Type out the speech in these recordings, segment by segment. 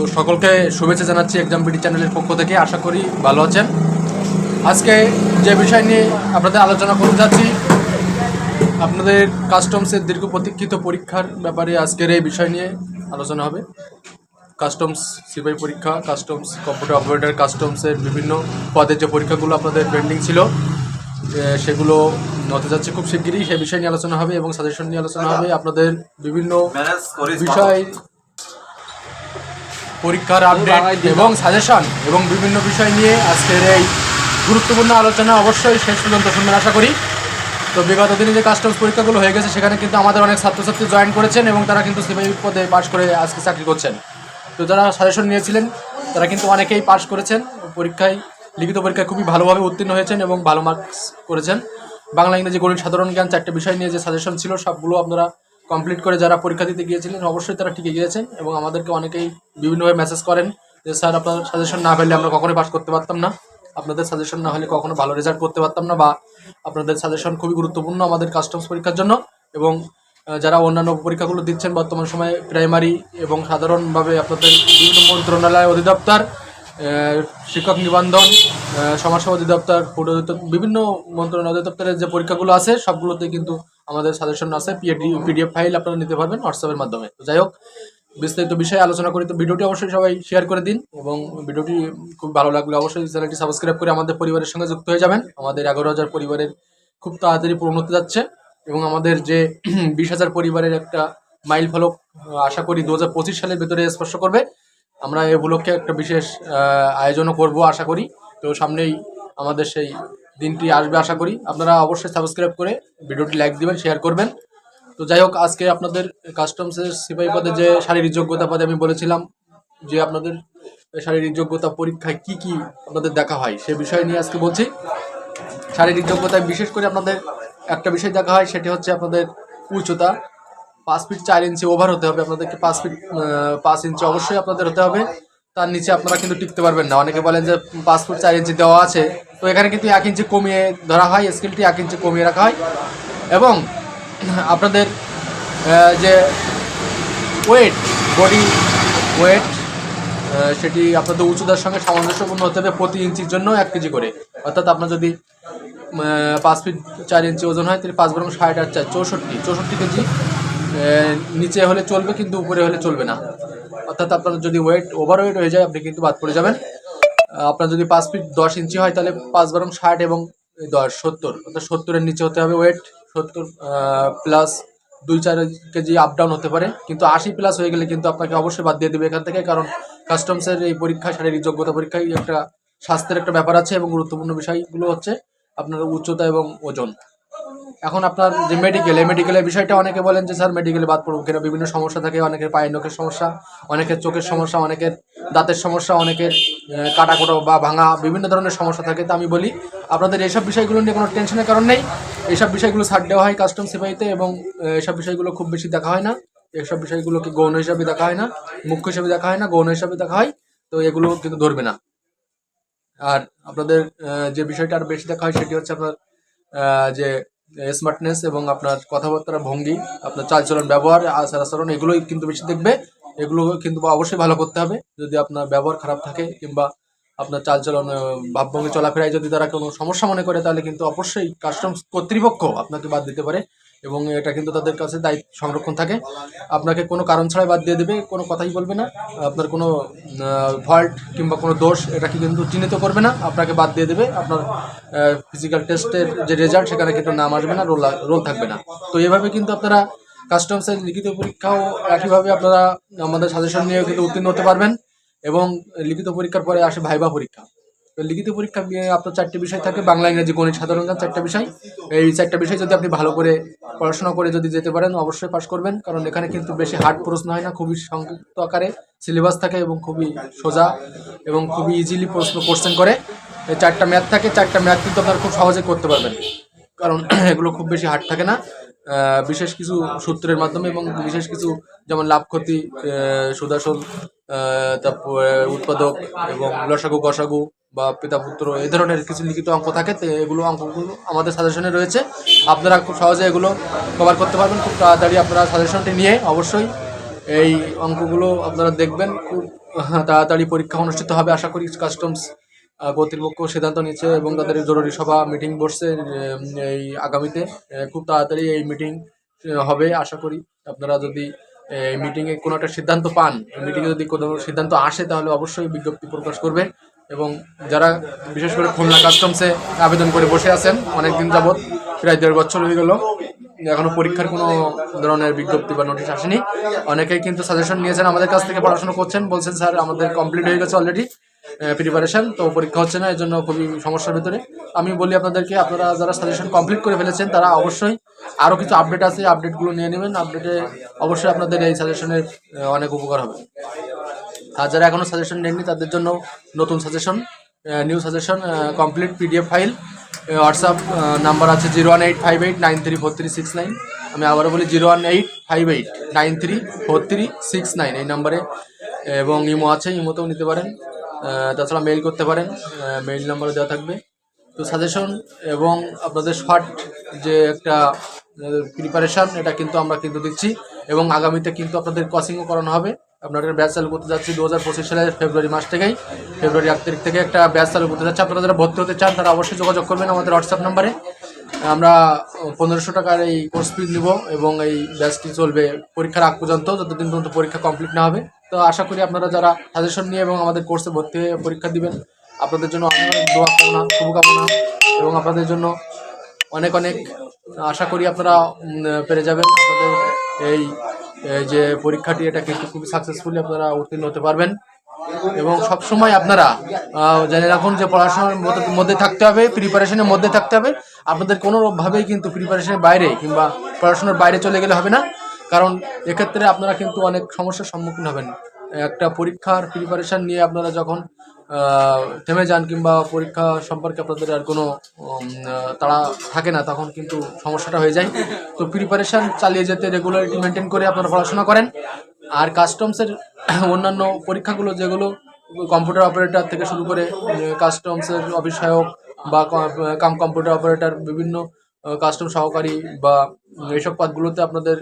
তো সকলকে শুভেচ্ছা জানাচ্ছি এক্সাম বিডি চ্যানেলের পক্ষ থেকে। আশা করি ভালো আছেন। আজকে যে বিষয় নিয়ে আপনাদের আলোচনা করতে যাচ্ছি আপনাদের কাস্টমসের দীর্ঘ প্রতীক্ষিত পরীক্ষার ব্যাপারে আজকের এই বিষয় নিয়ে আলোচনা হবে। কাস্টমস সিপাই পরীক্ষা কাস্টমস কম্পিউটার অপারেটর কাস্টমসের বিভিন্ন পদের যে পরীক্ষাগুলো আপনাদের পেন্ডিং ছিল সেগুলো হতে যাচ্ছে খুব শিগগিরই। সেই বিষয় নিয়ে আলোচনা হবে এবং সাজেশন নিয়ে আলোচনা হবে। আপনাদের বিভিন্ন বিষয় পরীক্ষার আপডেট এবং সাজেশন এবং বিভিন্ন বিষয় নিয়ে আজকের এই গুরুত্বপূর্ণ আলোচনা অবশ্যই শেষ পর্যন্ত শুনবেন আশা করি। তো বিগত দিনে যে কাস্টমস পরীক্ষাগুলো হয়ে গেছে সেখানে কিন্তু আমাদের অনেক ছাত্রছাত্রী জয়েন করেছেন এবং তারা কিন্তু সিপাহি পদে পাশ করে আজকে চাকরি করছেন। তো যারা সাজেশন নিয়েছিলেন তারা কিন্তু অনেকেই পাশ করেছেন। পরীক্ষায় লিখিত পরীক্ষায় খুবই ভালোভাবে উত্তীর্ণ হয়েছেন এবং ভালো মার্কস করেছেন। বাংলা ইংরেজি গণিত সাধারণ জ্ঞান চারটে বিষয় নিয়ে যে সাজেশন ছিল সবগুলো আপনারা কমপ্লিট করে যারা পরীক্ষা দিতে গিয়েছিলেন, অবশ্যই তারা টিকে গিয়েছেন এবং আমাদেরকে অনেকেই বিভিন্নভাবে মেসেজ করেন যে, স্যার, আপনার সাজেশন না পেলে আমরা কখনোই পাস করতে পারতাম না। আপনাদের সাজেশন না হলে কখনো ভালো রেজাল্ট করতে পারতাম না বা আপনাদের সাজেশন খুবই গুরুত্বপূর্ণ আমাদের কাস্টমস পরীক্ষার জন্য। এবং যারা অন্যান্য পরীক্ষাগুলো দিচ্ছেন বর্তমান সময়ে প্রাইমারি এবং সাধারণভাবে আপনাদের বিভিন্ন মন্ত্রণালয় অধিদপ্তর শিক্ষক নিবন্ধন সমাজসেবা অধিদপ্তর ফুড অধিদপ্তর, বিভিন্ন মন্ত্রণালয় অধিদপ্তরের যে পরীক্ষাগুলো আছে, সবগুলোতে কিন্তু আমাদের সাজেশন আছে, পিএডি, পিডিএফ ফাইল আপনারা নিতে পারবেন হোয়াটসঅ্যাপের মাধ্যমে। তো যাই হোক, বিস্তারিত বিষয়ে আলোচনা করি। তো ভিডিওটি অবশ্যই সবাই শেয়ার করে দিন এবং ভিডিওটি খুব ভালো লাগলে অবশ্যই চ্যানেলটি সাবস্ক্রাইব করে আমাদের পরিবারের সঙ্গে যুক্ত হয়ে যাবেন। আমাদের এগারো হাজার পরিবারের খুব তাড়াতাড়ি পূরণ হতে যাচ্ছে এবং আমাদের যে বিশ হাজার পরিবারের একটা মাইল ফলক আশা করি দু হাজার পঁচিশ সালের ভেতরে স্পর্শ করবে। আমরা এ উপলক্ষে একটা বিশেষ আয়োজনও করব আশা করি। তো সামনেই আমাদের সেই দিনটি আসবে আশা করি। আপনারা অবশ্যই সাবস্ক্রাইব করে ভিডিওটি লাইক দিবেন, শেয়ার করবেন। তো যাই হোক, আজকে আপনাদের কাস্টমসের সিপাহী পদে যে শারীরিক যোগ্যতা পদে আমি বলেছিলাম, যে আপনাদের শারীরিক যোগ্যতা পরীক্ষায় কি কি আপনাদের দেখা হয়, সে বিষয় নিয়ে আজকে বলছি। শারীরিক যোগ্যতায় বিশেষ করে আপনাদের একটা বিষয় দেখা হয়, সেটি হচ্ছে আপনাদের উচ্চতা। পাঁচ ফিট চার ইঞ্চি ওভার হতে হবে। আপনাদেরকে পাঁচ ফিট পাঁচ ইঞ্চি অবশ্যই আপনাদের হতে হবে। তার নিচে আপনারা কিন্তু টিকতে পারবেন না। অনেকে বলেন যে পাঁচ ফুট চার ইঞ্চি দেওয়া আছে। তো এখানে কিন্তু এক ইঞ্চি কমিয়ে ধরা হয়, স্কেলটি এক ইঞ্চি কমিয়ে রাখা হয়। এবং আপনাদের যে ওয়েট বডি ওয়েট সেটি আপনাদের উচ্চতার সঙ্গে সামঞ্জস্যপূর্ণ হতে হবে প্রতি ইঞ্চির জন্য এক কেজি করে। অর্থাৎ আপনার যদি পাঁচ ফিট চার ইঞ্চি ওজন হয়, তাহলে পাঁচ বরং ষাট আর চার চৌষট্টি। চৌষট্টি কেজি নিচে হলে চলবে কিন্তু উপরে হলে চলবে না। অর্থাৎ আপনার যদি ওয়েট ওভার ওয়েট হয়ে যায়, আপনি কিন্তু বাদ পড়ে যাবেন। আপনার যদি পাঁচ ফিট দশ ইঞ্চি হয়, তাহলে পাঁচ বরং ষাট এবং দশ, সত্তর। অর্থাৎ সত্তরের নিচে হতে হবে ওয়েট সত্তর প্লাস দুই চার কেজি আপ ডাউন হতে পারে। কিন্তু আশি প্লাস হয়ে গেলে কিন্তু আপনাকে অবশ্যই বাদ দিয়ে দেবে এখান থেকে, কারণ কাস্টমসের এই পরীক্ষা, শারীরিক যোগ্যতা পরীক্ষায় একটা স্বাস্থ্যের একটা ব্যাপার আছে এবং গুরুত্বপূর্ণ বিষয়গুলো হচ্ছে আপনার উচ্চতা এবং ওজন। এখন আপনার যে মেডিকেল এই মেডিকেলের বিষয়টা অনেকে বলেন যে, স্যার মেডিকেলে বাদ পড়ব কেন বিভিন্ন সমস্যা থাকে, অনেকের পায়ের নখের সমস্যা, অনেকের চোখের সমস্যা, অনেকের দাঁতের সমস্যা, অনেকের কাটা কোটো বা ভাঙা, বিভিন্ন ধরনের সমস্যা থাকে। তো আমি বলি, আপনাদের এইসব বিষয়গুলো নিয়ে কোনো টেনশনের কারণ নেই। এইসব বিষয়গুলো ছাড় দেওয়া হয় কাস্টম সিপাহিতে এবং এইসব বিষয়গুলো খুব বেশি দেখা হয় না। এইসব বিষয়গুলোকে গৌণ হিসাবে দেখা হয় না, মুখ্য হিসাবে দেখা হয় না, গৌণ হিসাবে দেখা হয়। তো এগুলো কিন্তু ধরবে না। আর আপনাদের যে বিষয়টা আর বেশি দেখা হয় সেটি হচ্ছে আপনার যে স্মার্টনেস এবং আপনার কথাবার্তার ভঙ্গি, আপনার চালচলন ব্যবহার, আচার আচরণ, এগুলোই কিন্তু বেশি দেখবে। এগুলো কিন্তু অবশ্যই ভালো করতে হবে। যদি আপনার ব্যবহার খারাপ থাকে কিংবা আপনার চালচলন ভাবভঙ্গি, চলাফেরায় যদি তারা কোনো সমস্যা মনে করে, তাহলে কিন্তু অবশ্যই কাস্টমস কর্তৃপক্ষ আপনাকে বাদ দিতে পারে। এবং এটা কিন্তু তাদের কাছে দায়িত্ব, সংরক্ষণ থাকে। আপনাকে কোনো কারণ ছাড়াই বাদ দিয়ে দেবে, কোনো কথাই বলবে না। আপনার কোনো ফল্ট কিংবা কোনো দোষ এটাকে কিন্তু চিহ্নিত করবে না। আপনাকে বাদ দিয়ে দেবে। আপনার ফিজিক্যাল টেস্টের যে রেজাল্ট সেখানে কিন্তু নাম আসবে না, রোল রোল থাকবে না। তো এভাবে কিন্তু আপনারা কাস্টমসের লিখিত পরীক্ষাও একইভাবে আপনারা আমাদের সাজেশন নিয়েও কিন্তু উত্তীর্ণ হতে পারবেন এবং লিখিত পরীক্ষার পরে আসে ভাইবা পরীক্ষা। লিখিত পরীক্ষা আপনার চারটি বিষয় থাকে, বাংলা, ইংরেজি, গণিত, সাধারণ জ্ঞান চারটা বিষয়। এই চারটা বিষয় যদি আপনি ভালো করে পড়াশোনা করে যদি যেতে পারেন, অবশ্যই পাশ করবেন। কারণ এখানে কিন্তু বেশি হার্ড প্রশ্ন হয় না, খুবই সংক্ষিপ্ত আকারে সিলেবাস থাকে এবং খুবই সোজা এবং খুবই ইজিলি প্রশ্ন কোশ্চেন করে। এই চারটা ম্যাথ থাকে, চারটা ম্যাথ কিন্তু আপনারা খুব সহজে করতে পারবেন। কারণ এগুলো খুব বেশি হার্ড থাকে না। বিশেষ কিছু সূত্রের মাধ্যমে এবং বিশেষ কিছু যেমন লাভ ক্ষতি সুদাসন তারপর উৎপাদক এবং লসাগু, গসাগু বা পিতা, পুত্র এই ধরনের কিছু লিখিত অঙ্ক থাকে, তো এগুলো অঙ্কগুলো আমাদের সাজেশনে রয়েছে। আপনারা খুব সহজে এগুলো কভার করতে পারবেন। খুব তাড়াতাড়ি আপনারা সাজেশনটি নিয়ে অবশ্যই এই অঙ্কগুলো আপনারা দেখবেন। খুব তাড়াতাড়ি পরীক্ষা অনুষ্ঠিত হবে। আশা করি কাস্টমস কর্তৃপক্ষ সিদ্ধান্ত নিচ্ছে এবং তাদের জরুরি সভা মিটিং বসছে এই আগামীতে। খুব তাড়াতাড়ি এই মিটিং হবে। আশা করি আপনারা যদি এই মিটিংয়ে কোনো একটা সিদ্ধান্ত পান মিটিংয়ে যদি কোনো সিদ্ধান্ত আসে, তাহলে অবশ্যই বিজ্ঞপ্তি প্রকাশ করবে। এবং যারা বিশেষ করে খুলনা কাস্টমসে আবেদন করে বসে আছেন অনেক দিন যাবৎ, প্রায় দেড় বছর হয়ে গেল। এখনও পরীক্ষার কোনো ধরনের বিজ্ঞপ্তি বা নোটিশ আসেনি। অনেকেই কিন্তু সাজেশন নিয়েছেন আমাদের কাছ থেকে পড়াশোনা করছেন। বলছেন, স্যার, আমাদের কমপ্লিট হয়ে গেছে অলরেডি প্রিপারেশন তো পরীক্ষা হচ্ছে না এর জন্য খুবই সমস্যার ভিতরে। আমি বলি আপনাদেরকে, আপনারা যারা সাজেশন কমপ্লিট করে ফেলেছেন, তারা অবশ্যই আরও কিছু আপডেট আছে আপডেটগুলো নিয়ে নেবেন। আপডেটে অবশ্যই আপনাদের এই সাজেশনের অনেক উপকার হবে। আর যারা এখনও সাজেশন নেননি, তাদের জন্য নতুন suggestion new suggestion complete PDF file WhatsApp number আছে zero one eight five eight nine three four three six nine আমি আবারও বলি zero one eight five eight nine three four three six nine এই নাম্বারে এবং ইমো আছে, ইমোতেও নিতে পারেন। তাছাড়া মেইল করতে পারেন। মেইল নাম্বারও দেওয়া থাকবে। তো সাজেশন এবং আপনাদের শর্ট যে একটা প্রিপারেশন এটা কিন্তু আমরা কিন্তু দিচ্ছি। এবং আগামীতে কিন্তু আপনাদের কোচিংও করানো হবে। আপনাদের ব্যাচ চালু করতে যাচ্ছি দু হাজার পঁচিশ সালের ফেব্রুয়ারি মাস থেকেই। ফেব্রুয়ারি এক তারিখ থেকে একটা ব্যাচ চালু করতে যাচ্ছি। আপনারা যারা ভর্তি হতে চান, তারা অবশ্যই যোগাযোগ করবেন আমাদের হোয়াটসঅ্যাপ নাম্বারে আমরা পনেরোশো টাকার এই কোর্স ফি নিব এবং এই ব্যাচটি চলবে পরীক্ষার আগ পর্যন্ত, যতদিন পর্যন্ত পরীক্ষা কমপ্লিট না হবে। তো আশা করি আপনারা যারা সাজেশন নিয়ে এবং আমাদের কোর্সে ভর্তি হয়ে পরীক্ষা দিবেন, আপনাদের জন্য অনেক অনেক দোয়া কামনা, শুভকামনা এবং আপনাদের জন্য অনেক অনেক আশা করি আপনারা পেরে যাবেন। আপনাদের এই যে পরীক্ষাটি, এটা কিন্তু খুবই সাকসেসফুলি আপনারা উত্তীর্ণ হতে পারবেন। এবং সব সময় আপনারা জেনে রাখুন যে পড়াশোনার মধ্যে থাকতে হবে প্রিপারেশনের মধ্যে থাকতে হবে। আপনাদের কোনোভাবেই কিন্তু প্রিপারেশনের বাইরে কিংবা পড়াশোনার বাইরে চলে গেলে হবে না। কারণ এক্ষেত্রে আপনারা কিন্তু অনেক সমস্যার সম্মুখীন হবেন। একটা পরীক্ষার প্রিপারেশান নিয়ে আপনারা যখন থেমে যান কিংবা পরীক্ষা সম্পর্কে আপনাদের আর কোনো তাড়া থাকে না, তখন কিন্তু সমস্যাটা হয়ে যায়। তো প্রিপারেশান চালিয়ে যেতে রেগুলারিটি মেনটেন করে আপনারা পড়াশোনা করেন। আর কাস্টমসের অন্যান্য পরীক্ষাগুলো যেগুলো কম্পিউটার অপারেটর থেকে শুরু করে কাস্টমসের অফিস সহায়ক বা কাম কম্পিউটার অপারেটর বিভিন্ন কাস্টম সহকারী বা এইসব পদগুলোতে আপনাদের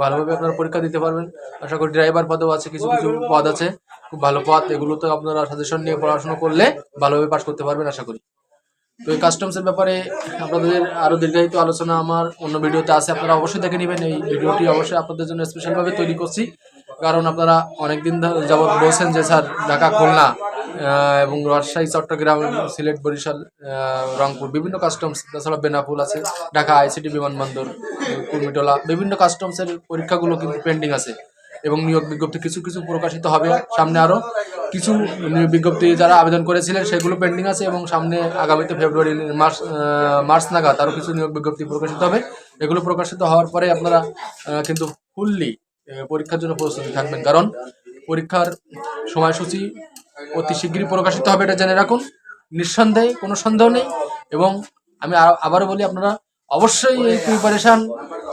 ভালোভাবে আপনারা পরীক্ষা দিতে পারবেন। আশা করি ড্রাইভার পদেও আছে, কিছু কিছু পদ আছে। খুব ভালো পদ, এগুলোতে আপনারা সাজেশন নিয়ে পড়াশোনা করলে ভালোভাবে পাশ করতে পারবেন, আশা করি। তো এই কাস্টমসের ব্যাপারে আপনাদের আরও দীর্ঘায়িত আলোচনা আমার অন্য ভিডিওতে আছে, আপনারা অবশ্যই দেখে নেবেন। এই ভিডিওটি অবশ্যই আপনাদের জন্য স্পেশালভাবে তৈরি করছি। কারণ আপনারা অনেকদিন যাবৎ বলছেন যে, স্যার, ঢাকা খুলনা। এবং রাজশাহী, চট্টগ্রাম, সিলেট, বরিশাল রংপুর বিভিন্ন কাস্টমস তাছাড়া বেনাপুল আছে, ঢাকা আইসিটি বিমানবন্দর কুর্মিটোলা বিভিন্ন কাস্টমসের পরীক্ষাগুলো কিন্তু পেন্ডিং আছে। এবং নিয়োগ বিজ্ঞপ্তি কিছু কিছু প্রকাশিত হবে। সামনে আরও কিছু নিয়োগ বিজ্ঞপ্তি যারা আবেদন করেছিলেন, সেগুলো পেন্ডিং আছে এবং সামনে আগামীতে ফেব্রুয়ারি মার্চ মার্চ নাগাদ আরও কিছু নিয়োগ বিজ্ঞপ্তি প্রকাশিত হবে। এগুলো প্রকাশিত হওয়ার পরে আপনারা কিন্তু ফুললি পরীক্ষার জন্য প্রস্তুতি থাকবেন। কারণ পরীক্ষার সময়সূচি অতি শীঘ্রই প্রকাশিত হবে, এটা জেনে রাখুন। নিঃসন্দেহে, কোনো সন্দেহ নেই। এবং আমি আবারও বলি, আপনারা অবশ্যই এই প্রিপারেশান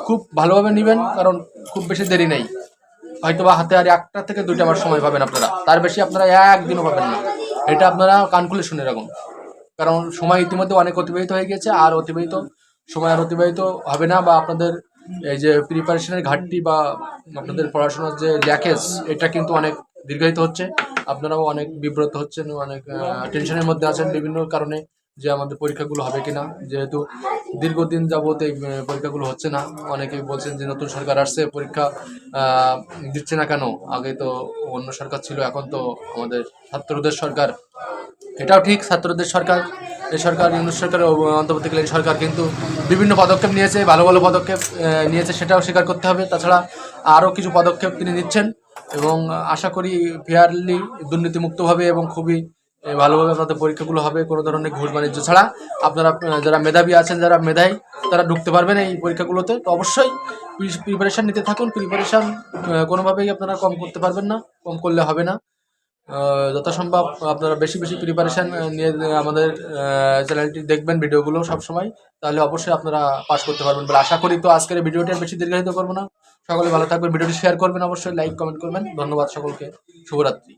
খুব ভালোভাবে নেবেন, কারণ খুব বেশি দেরি নেই। হয়তো বা হাতে আর একটা থেকে দুইটা বার সময় পাবেন আপনারা। তার বেশি আপনারা একদিনও পাবেন না। এটা আপনারা কান খুলে শুনে রাখুন। কারণ সময় ইতিমধ্যে অনেক অতিবাহিত হয়ে গেছে আর অতিবাহিত, সময় আর অতিবাহিত হবে না, বা আপনাদের এই যে প্রিপারেশনের ঘাটতি বা আপনাদের পড়াশোনার যে ল্যাকেজ এটা কিন্তু অনেক দীর্ঘায়িত হচ্ছে। আপনারাও অনেক বিব্রত হচ্ছেন, অনেক টেনশনের মধ্যে আছেন বিভিন্ন কারণে যে আমাদের পরীক্ষাগুলো হবে কিনা। যেহেতু দীর্ঘদিন যাবত এই পরীক্ষাগুলো হচ্ছে না অনেকেই বলছেন যে নতুন সরকার আসছে, পরীক্ষা দিচ্ছে না কেন? আগে তো অন্য সরকার ছিল, এখন তো আমাদের ছাত্রদের সরকার। এটাও ঠিক, ছাত্রদের সরকার, এই সরকার, ইউনুস সরকারের অব- অন্তর্বর্তীকালীন সরকার কিন্তু বিভিন্ন পদক্ষেপ নিয়েছে, ভালো ভালো পদক্ষেপ নিয়েছে, সেটাও স্বীকার করতে হবে। তাছাড়া আরও কিছু পদক্ষেপ তিনি নিচ্ছেন। এবং আশা করি ফেয়ারলি দুর্নীতিমুক্তভাবে এবং খুবই ভালোভাবে আপনাদের পরীক্ষাগুলো হবে, কোনো ধরনের ঘুষ বাণিজ্য ছাড়া। আপনারা, যারা মেধাবী আছেন, যারা মেধাই, তারা ঢুকতে পারবেন এই পরীক্ষাগুলোতে। তো অবশ্যই প্রিপারেশান নিতে থাকুন। প্রিপারেশান কোনোভাবেই আপনারা কম করতে পারবেন না, কম করলে হবে না। যথাসম্ভব আপনারা বেশি বেশি প্রিপারেশান নিয়ে, আমাদের চ্যানেলটি দেখবেন ভিডিওগুলো সবসময়। তাহলে অবশ্যই আপনারা পাস করতে পারবেন বলে আশা করি। তো আজকের ভিডিওটি বেশি দীর্ঘায়িত করব না। সকলে ভালো থাকবেন ভিডিওটি শেয়ার করবেন অবশ্যই লাইক কমেন্ট করবেন। ধন্যবাদ সকলকে। শুভরাত্রি।